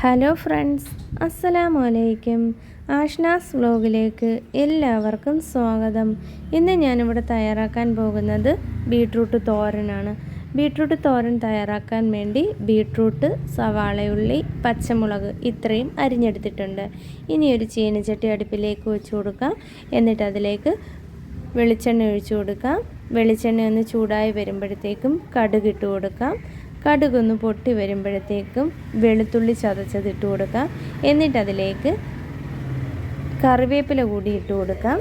Hello friends അസ്സലാമു അലൈക്കും ആഷ്നാസ് വ്ലോഗിലേക്ക് എല്ലാവർക്കും സ്വാഗതം. ഇന്ന് ഞാനിവിടെ തയ്യാറാക്കാൻ പോകുന്നത് ബീട്രൂട്ട് തോരനാണ്. ബീട്രൂട്ട് തോരൻ തയ്യാറാക്കാൻ വേണ്ടി ബീട്രൂട്ട് സവാളയുള്ളി പച്ചമുളക് ഇത്രയും അരിഞ്ഞെടുത്തിട്ടുണ്ട്. ഇനി ഒരു ചീനച്ചട്ടി അടുപ്പിലേക്ക് വെച്ച് കൊടുക്കാം. എന്നിട്ട് അതിലേക്ക് വെളിച്ചെണ്ണ ഒഴിച്ചു കൊടുക്കാം. വെളിച്ചെണ്ണ ഒന്ന് ചൂടായി വരുമ്പോഴത്തേക്കും കടുകിട്ട് കൊടുക്കാം. കടുകൊന്ന് പൊട്ടി വരുമ്പോഴത്തേക്കും വെളുത്തുള്ളി ചതച്ചത് ഇട്ട് കൊടുക്കാം. എന്നിട്ട് അതിലേക്ക് കറിവേപ്പില കൂടി ഇട്ട് കൊടുക്കാം.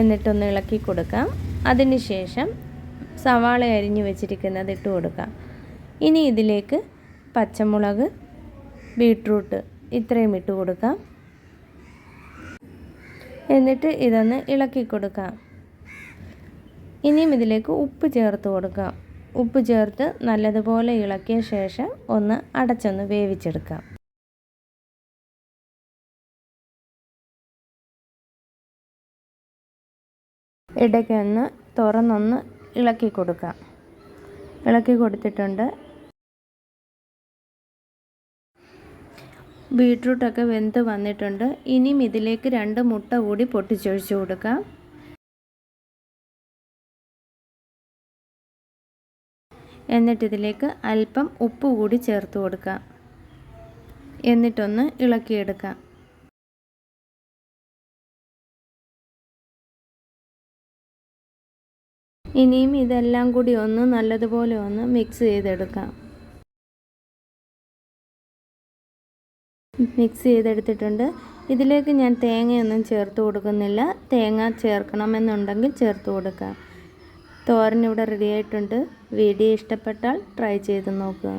എന്നിട്ടൊന്ന് ഇളക്കി കൊടുക്കാം. അതിനുശേഷം സവാള അരിഞ്ഞു വെച്ചിരിക്കുന്നത് ഇട്ട് കൊടുക്കാം. ഇനി ഇതിലേക്ക് പച്ചമുളക് ബീട്രൂട്ട് ഇത്രയും ഇട്ട് കൊടുക്കാം. എന്നിട്ട് ഇതൊന്ന് ഇളക്കി കൊടുക്കാം. ഇനിയും ഇതിലേക്ക് ഉപ്പ് ചേർത്ത് കൊടുക്കാം. ഉപ്പ് ചേർത്ത് നല്ലതുപോലെ ഇളക്കിയ ശേഷം ഒന്ന് അടച്ചൊന്ന് വേവിച്ചെടുക്കാം. ഇടയ്ക്കൊന്ന് തുറന്നൊന്ന് ഇളക്കി കൊടുക്കാം. ഇളക്കി കൊടുത്തിട്ടുണ്ട്. ബീട്രൂട്ടൊക്കെ വെന്ത് വന്നിട്ടുണ്ട്. ഇനിയും ഇതിലേക്ക് രണ്ട് മുട്ട കൂടി പൊട്ടിച്ചൊഴിച്ച് കൊടുക്കാം. എന്നിട്ട് ഇതിലേക്ക് അല്പം ഉപ്പ് കൂടി ചേർത്ത് കൊടുക്കാം. എന്നിട്ടൊന്ന് ഇളക്കിയെടുക്കാം. ഇനിയും ഇതെല്ലാം കൂടി ഒന്ന് നല്ലതുപോലെ ഒന്ന് മിക്സ് ചെയ്തെടുക്കാം. മിക്സ് ചെയ്തെടുത്തിട്ടുണ്ട്. ഇതിലേക്ക് ഞാൻ തേങ്ങയൊന്നും ചേർത്ത് കൊടുക്കുന്നില്ല. തേങ്ങ ചേർക്കണമെന്നുണ്ടെങ്കിൽ ചേർത്ത് കൊടുക്കാം. തോരൻ ഇവിടെ റെഡി ആയിട്ടുണ്ട്. വീഡിയോ ഇഷ്ടപ്പെട്ടാൽ ട്രൈ ചെയ്ത് നോക്കുക.